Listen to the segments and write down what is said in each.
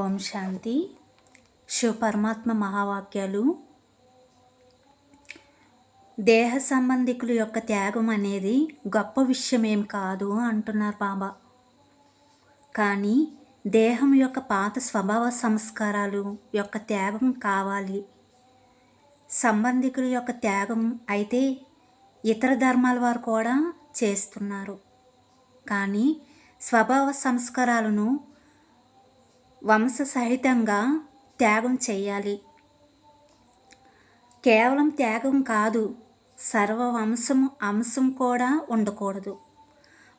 ఓం శాంతి. శివ పరమాత్మ మహావాక్యాలు. దేహ సంబంధికుల యొక్క త్యాగం అనేది గొప్ప విషయం ఏం కాదు అంటున్నారు బాబా. కానీ దేహం యొక్క పాత స్వభావ సంస్కారాలు యొక్క త్యాగం కావాలి. సంబంధికుల యొక్క త్యాగం అయితే ఇతర ధర్మాల వారు కూడా చేస్తున్నారు. కానీ స్వభావ సంస్కారాలను వంశ సహితంగా త్యాగం చేయాలి కేవలం త్యాగం కాదు సర్వ వంశం అంశం కూడా ఉండకూడదు.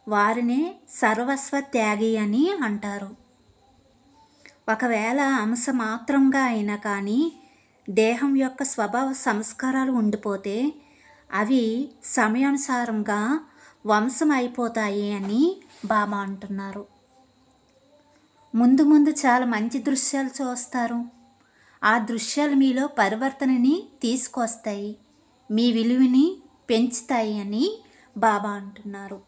వారినే సర్వస్వ త్యాగి అని అంటారు. ఒకవేళ అంశ మాత్రంగా అయినా కానీ దేహం యొక్క స్వభావ సంస్కారాలు ఉండిపోతే అవి సమయానుసారంగా వంశం అయిపోతాయి అని బాబా అంటున్నారు. ముందు ముందు చాలా మంచి దృశ్యాలు చూస్తారు. ఆ దృశ్యాలు మీలో పరివర్తనని తీసుకొస్తాయి. మీ విలువని పెంచుతాయి అని బాబా అంటున్నారు.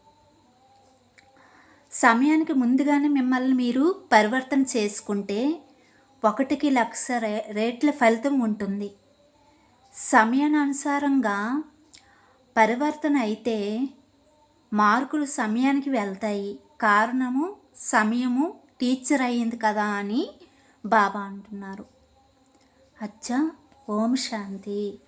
సమయానికి ముందుగానే మిమ్మల్ని మీరు పరివర్తన చేసుకుంటే ఒకటికి లక్ష రే రేట్ల ఫలితం ఉంటుంది. సమయానుసారంగా పరివర్తన అయితే మార్కులు సమయానికి వెళ్తాయి. కారణము సమయము టీచర్ అయ్యింది కదా అని బాబా అంటున్నారు. అచ్చా ఓం శాంతి.